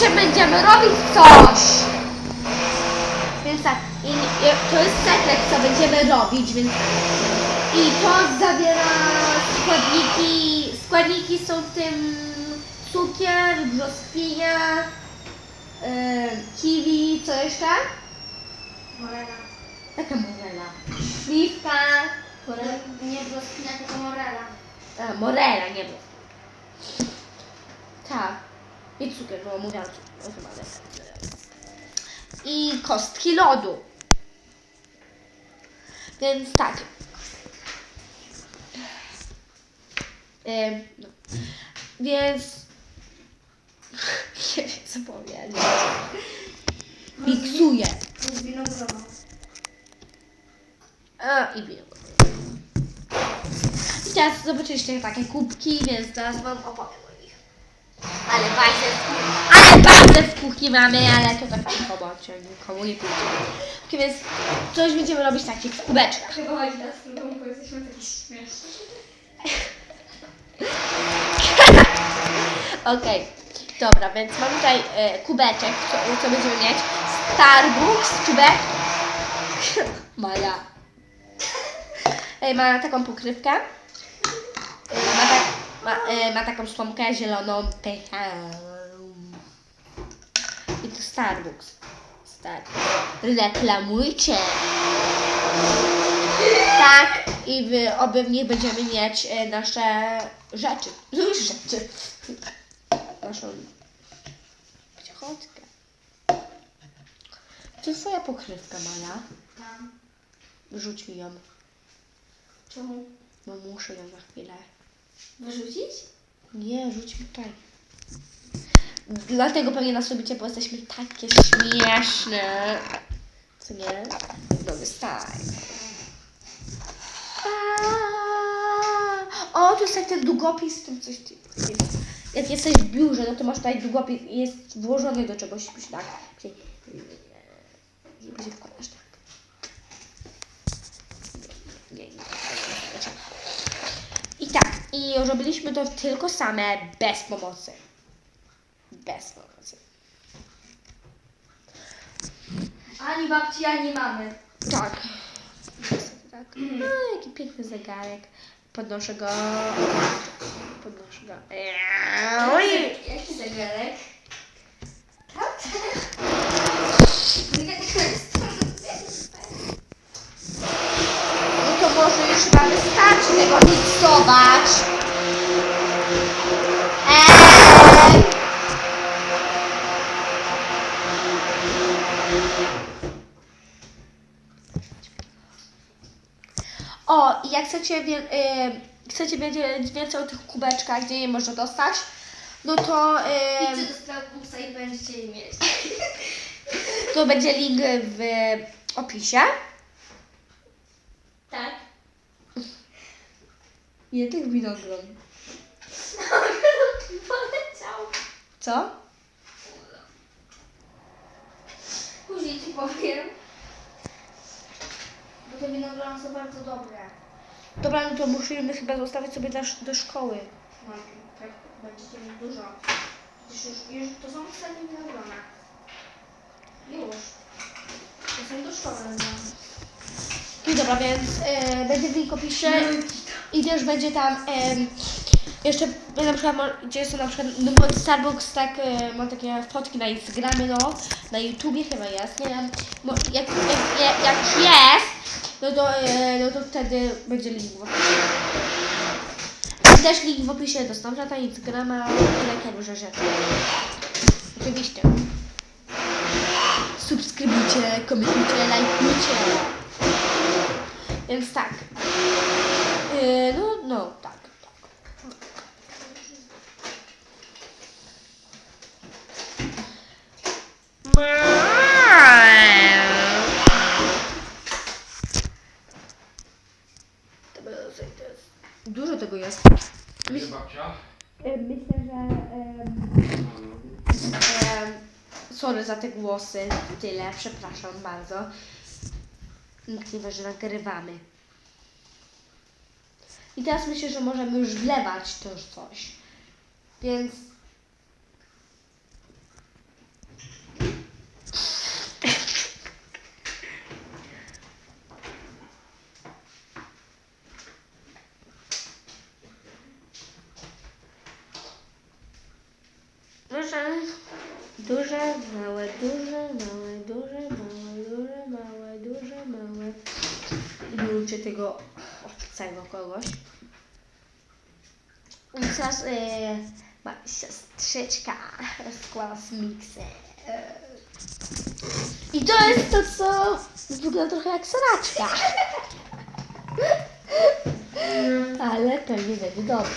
dzisiaj będziemy robić coś. Więc tak, i, i, to jest sekret, co będziemy robić, więc... I to zawiera składniki, składniki są w tym cukier, brzoskwinia, yy, kiwi, co jeszcze? Morela. Taka morela. Śliwka, Morela. Nie brzoskwinia, tylko morela. a, morela, nie wiem. Tak. I cukier, bo mówiłam. No, chyba. I kostki lodu. Więc tak. Ym, no. Więc... Nie wiem co powiedzieć. Miksuję. A, i wino. I teraz zobaczyliście takie kubki, więc teraz wam opowiem o. Ale bardzo ale bardzo kuchni mamy, ale to tak cicho, bo cię nikomu nie pójdzie. Okay, więc coś będziemy robić takich w kubeczkach. Chyba chodzi nas w bo jesteśmy taki śmieszni. Okej, dobra, więc mam tutaj e, kubeczek, co, co będziemy mieć. Starbucks, kubek. Maja. E, ma taką pokrywkę. Ma, ma, e, ma taką słomkę zieloną. pychę. I to Starbucks. Tak. Reklamujcie. Tak, i wy, oby w nich będziemy mieć e, nasze rzeczy. Rzeczy. Naszą ciechotkę. To jest twoja pokrywka, Maja. Tam. Rzuć mi ją. Czemu? No muszę ją na chwilę. Wyrzucić? Nie, rzuć mi tutaj. Dlatego pewnie nas lubicie, bo jesteśmy takie śmieszne. Co nie? Nowy style. O, tu jest jak ten długopis, tym coś jest. Jak jesteś w biurze, no to masz tutaj długopis i jest włożony do czegoś, tak. Żeby się wkładasz tak. Nie, nie, nie, nie, nie. I tak, i robiliśmy to tylko same, bez pomocy. Bez pomocy. Ani babci, ani mamy. Tak. tak. No, jaki piękny zegarek. Podnoszę go. Podnoszę go. Oj. Jaki zegarek? Tak? No to może już chyba wystarczy tego miksować. Eee. O, i jak chcecie, wie, y, chcecie wiedzieć więcej o tych kubeczkach, gdzie je można dostać, no to, y, Idźcie do Starbucksa i będziecie je mieć. to będzie link w opisie. Tak? Ile tych winogron? Poleciał. Co? Później ci powiem. Bo te winogrona są bardzo dobre. Dobra, no to musimy chyba zostawić sobie do, do szkoły. No, tak, będziecie mieć dużo. Przecież już, już to są ostatnie winogrona. Już. To są do szkoły. No. I dobra, więc e, będzie w link opisie i też będzie tam e, jeszcze na przykład, gdzie są na przykład, no bo Starbucks tak, e, ma takie fotki na Instagramie, no, na YouTubie chyba jest, nie wiem, jak, jak, jak, jak jest, no to, e, no to wtedy będzie link w opisie. I też link w opisie do Snapchata, Instagrama i takie różne rzeczy. Oczywiście. Subskrybujcie, komentujcie, lajkujcie. Więc tak. Yy, no, no, tak. tak. To było- to jest- Dużo tego jest. Babcia? Yy, Myślę, że. em, em, sorry za te głosy. Tyle, przepraszam bardzo. Nikt nie wie, że nagrywamy. I teraz myślę, że możemy już wlewać to już coś. Więc duże, duże, małe, duże, małe, duże, małe, duże, małe, duże, małe. I lubicie tego obcego kogoś. I teraz yy, ma siostrzyczka składa miksy. I to jest to, co wygląda trochę jak sraczka. Ale pewnie będzie dobre.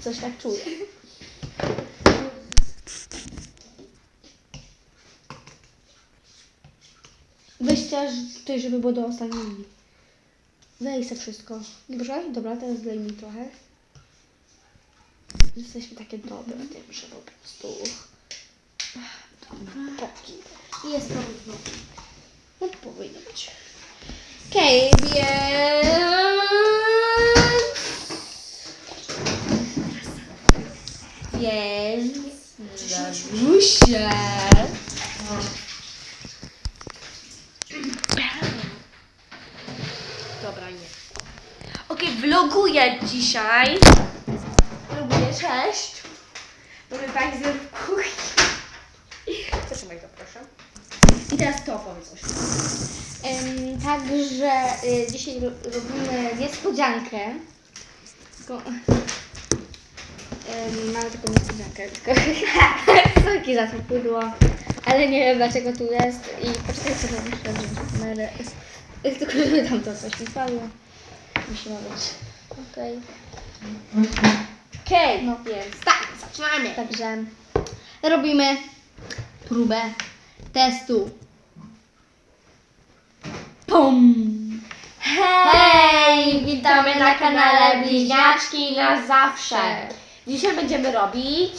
Coś tak czuję. Też tutaj, żeby było do ostatniej. Weź se wszystko. Dobrze? Dobra, teraz wlej mi trochę. Jesteśmy takie dobre w tym, że po prostu... Poki. I jest to równo. No powinno być. Okej, więc... Więc... Danusia. Dobra, nie. Okej, vloguję dzisiaj. Vloguję, cześć. Mamy Państwo w kuchni. Zatrzymaj to, proszę. I teraz to powiedz coś. Em, Także y, dzisiaj ro- robimy niespodziankę. Tylko, em, mamy taką niespodziankę, tylko sorki za to pudło, ale nie wiem dlaczego tu jest i poczekaj sobie muszę wziąć kamerę. Tylko żeby tam to coś nie spadło. Musi ma być. Okej. Okej, No. więc tak, zaczynamy. Także robimy próbę testu. Pum! Hej, witamy na kanale Bliźniaczki na zawsze. Dzisiaj będziemy robić,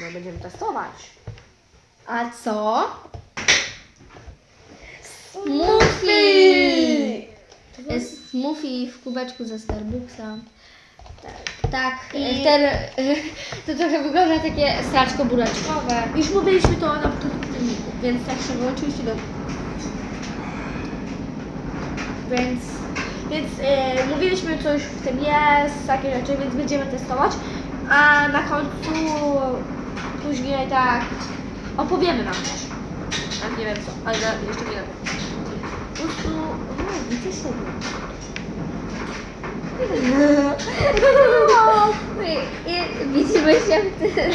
no będziemy testować. A co? Smoothie! Jest smoothie w kubeczku ze Starbucksa. Tak. Tak. I- I ten, to trochę wygląda takie straczko buraczkowe. Już mówiliśmy to na początku filmiku, więc tak się oczywiście do... Więc, więc e, mówiliśmy, co już w tym jest, takie rzeczy, więc będziemy testować. A na końcu później tak opowiemy nam też. A nie wiem co, ale jeszcze nie wiem. Po prostu, o, widzę siebie. I, i widzimy się w tym.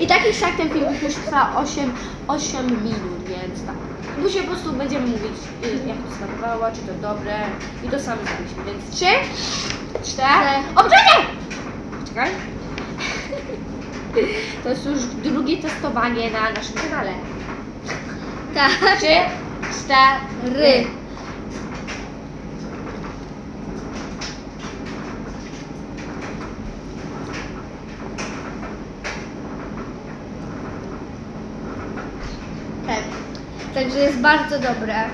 I tak już jak ten film już trwa 8, 8 minut, więc tak. Później po prostu będziemy mówić, y, jak to smakowało, czy to dobre i to sami zrobiliśmy, więc 3, 4, o czekaj! Czekaj. To jest już drugie testowanie na naszym kanale. Tak. 3, 4, Ry. Tak. Także jest bardzo dobre.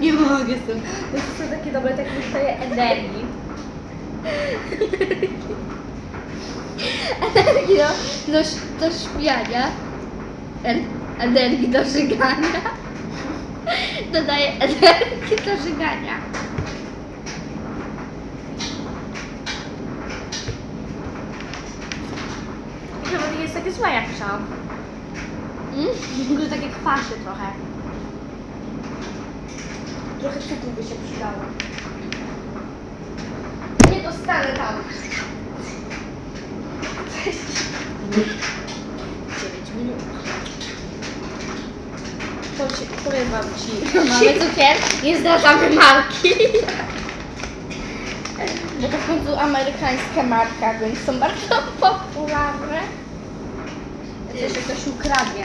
Nie mogę z tym. To są takie dobre, tak daje energii. Energii do, do, do śmiania. En- Energii do żygania. Dodaje energii do żygania. Chyba nie jest takie złe jak. Mm? Że takie kwasie trochę. Trochę cukru by się przydało. Nie dostanę tam. 9 minut. Chodźcie, powiem wam ci. Mamy cukier. Nie zdradzamy marki. Bo to w końcu amerykańska marka, więc są bardzo popularne. Jeszcze ktoś ukradnie.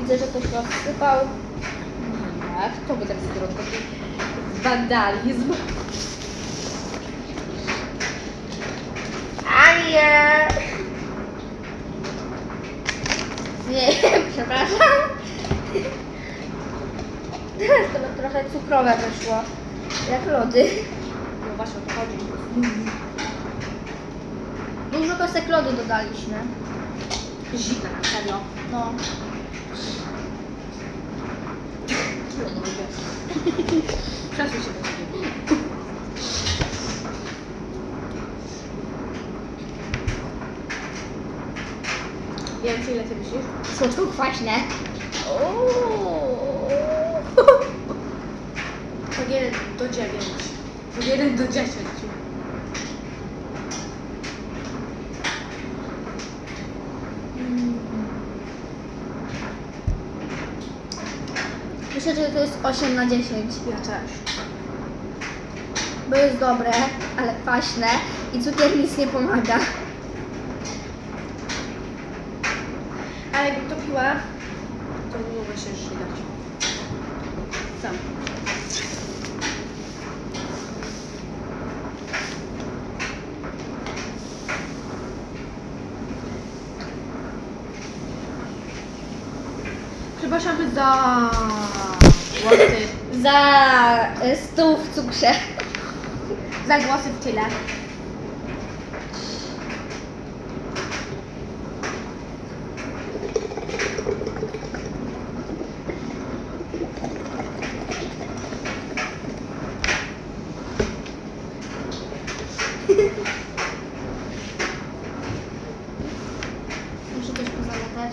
Widzę, że ktoś rozsypał. Jak? To by tak zrobił. Taki wandalizm. A nie! Nie, przepraszam. Teraz to trochę cukrowe wyszło. Jak lody. No właśnie o to chodzi kostek lodu dodaliśmy. Zimna, serio. No. Przesuń się do siebie. Więc ile ty myślisz? Są tu kwaśne. Od 1 do 9. Od 1 do 10. Myślę, że to jest 8 na 10. Ja też. Bo jest dobre, ale kwaśne i cukier nic nie pomaga. Ale jakbym to piła, to mogę się żygać. Sam. Za głosy, Za y, stół w cukrze. za głosy w tyle. Muszę coś pozamiatać.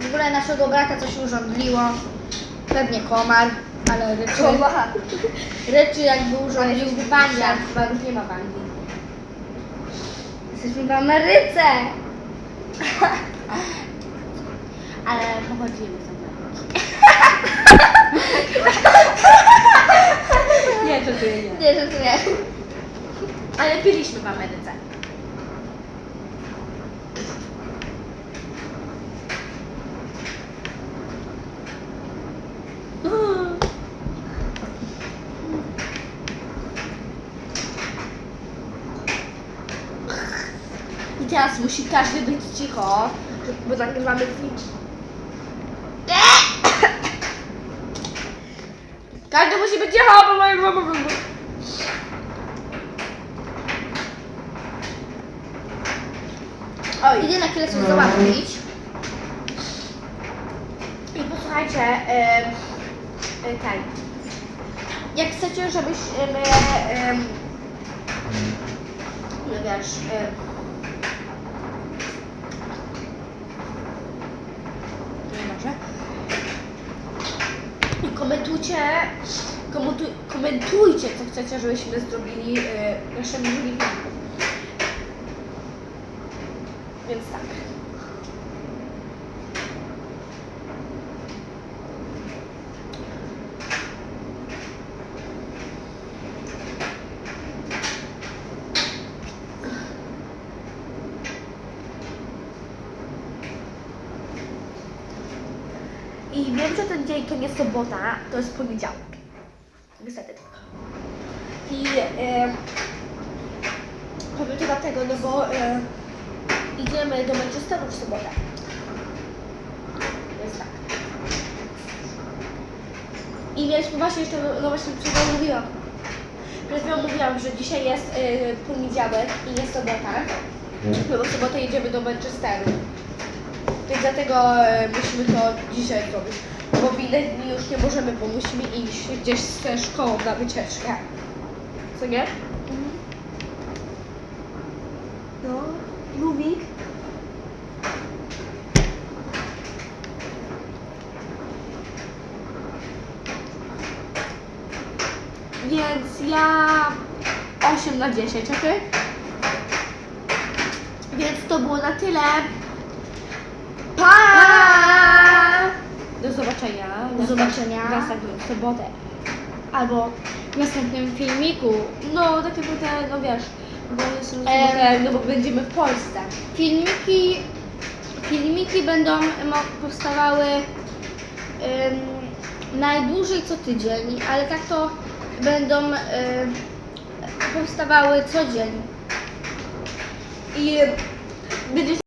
W ogóle naszego brata coś urządliło. Pewnie komar, ale ryczy. Ryczy jakby urządlił Bania, chyba już nie ma bani. Jesteśmy w Ameryce. Ale pochodzimy z Ameryki. nie, to ty nie. Nie, że nie. Ale piliśmy w Ameryce. I teraz musi każdy być cicho, bo nagrywamy film. Każdy musi być cicho, bo nagrywamy film. Oj, Idę na chwilę coś załatwić. i posłuchajcie, em, e, tak. Jak chcecie, żebyśmy, em, no wiesz, em, nie może. I komentujcie, komentuj, komentujcie, co chcecie, żebyśmy zrobili naszym drugim filmem. Więc tak. I wiem, że ten dzień to nie sobota, to jest poniedziałek. Niestety tak. I e, powiem to dlatego, no bo e, idziemy do Manchesteru w sobotę. Więc tak. I mieliśmy właśnie jeszcze, no właśnie przed chwilą mówiłam. Przed chwilą mówiłam, że dzisiaj jest e, poniedziałek i nie sobota. No bo w sobotę jedziemy do Manchesteru. Więc dlatego e, musimy to dzisiaj zrobić. Bo w inne dni już nie możemy, bo musimy iść gdzieś ze szkołą na wycieczkę. Co nie? No, Lubik. Więc ja 8 na 10, ok? Więc to było na tyle. Zobaczenia. W sobotę. Albo, W następnym filmiku no takie te, no wiesz, bo jest Em. sobotę, no bo będziemy w Polsce. filmiki, filmiki będą powstawały ym, najdłużej co tydzień, ale tak to będą ym, powstawały codziennie. I będzie